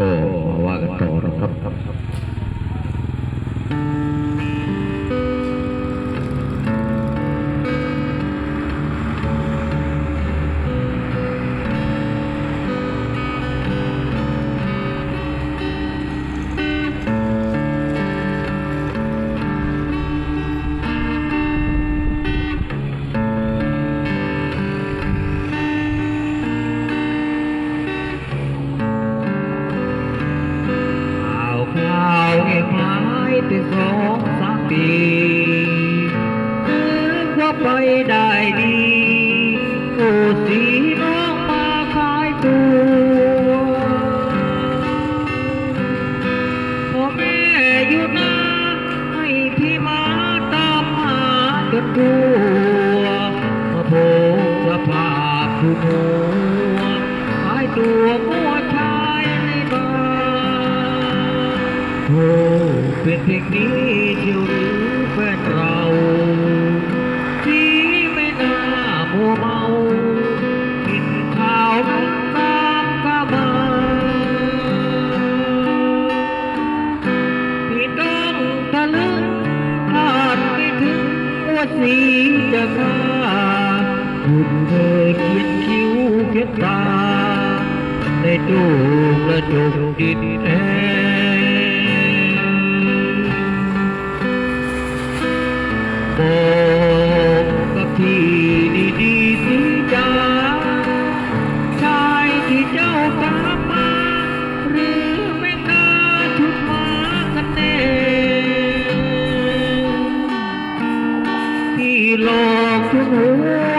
ก็ว่ากันต่อนะครับ หัวขายตัวมัวชายในบ้านโอ้เป็นเพียงนี้เชียวหรือแฟนเราที่ไม่น่ามัวเมากินข้าวน้ำตามก็มาพี่ต้องทะลึงคาดไม่ถึงว่าสีจะกล้าคุณเคย ตาในตู้กระจกดินแดงบอกกับพี่ดีๆสิจ้าชายที่เจ้าตามมา หรือไม่น่าชุดมากันแน่ที่หลอกทุกหัว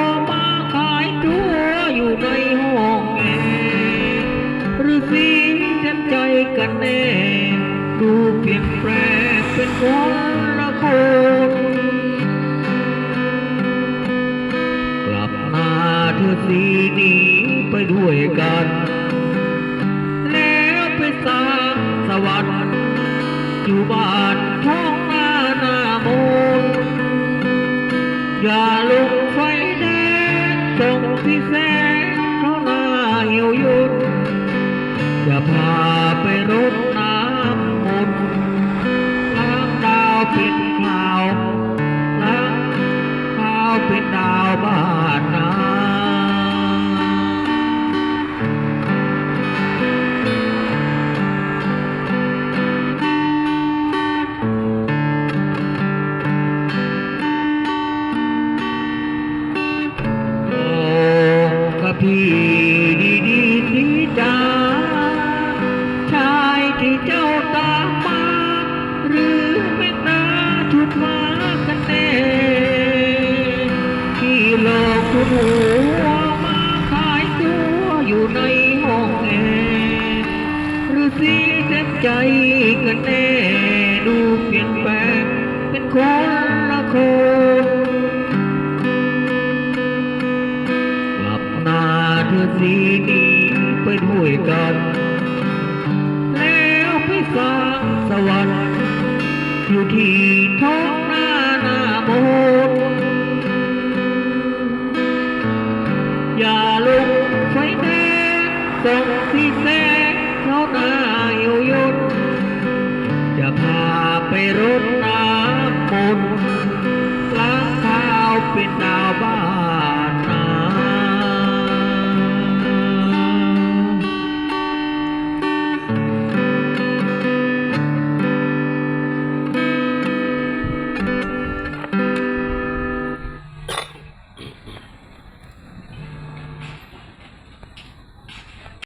กันแน่ดูเปลี่ยนแปลงเป็นคนละคนกลับมาเธอสีนี้ไปด้วยกัน แล้วไปสร้างสวรรค์อยู่บ้านท้องนาหน้ามนอย่าลุกไฟแดงส่งที่แส ดา สีเจ็บใจกันแน่ดูเปลี่ยนแปลงเป็นคนละคนกลับมาเธอสีนี้ไปด้วยกัน แล้วไปสร้างสวรรค์อยู่ที่ท้องหน้าหน้าโบนอย่าลุงไฟแดงส่งที่เส้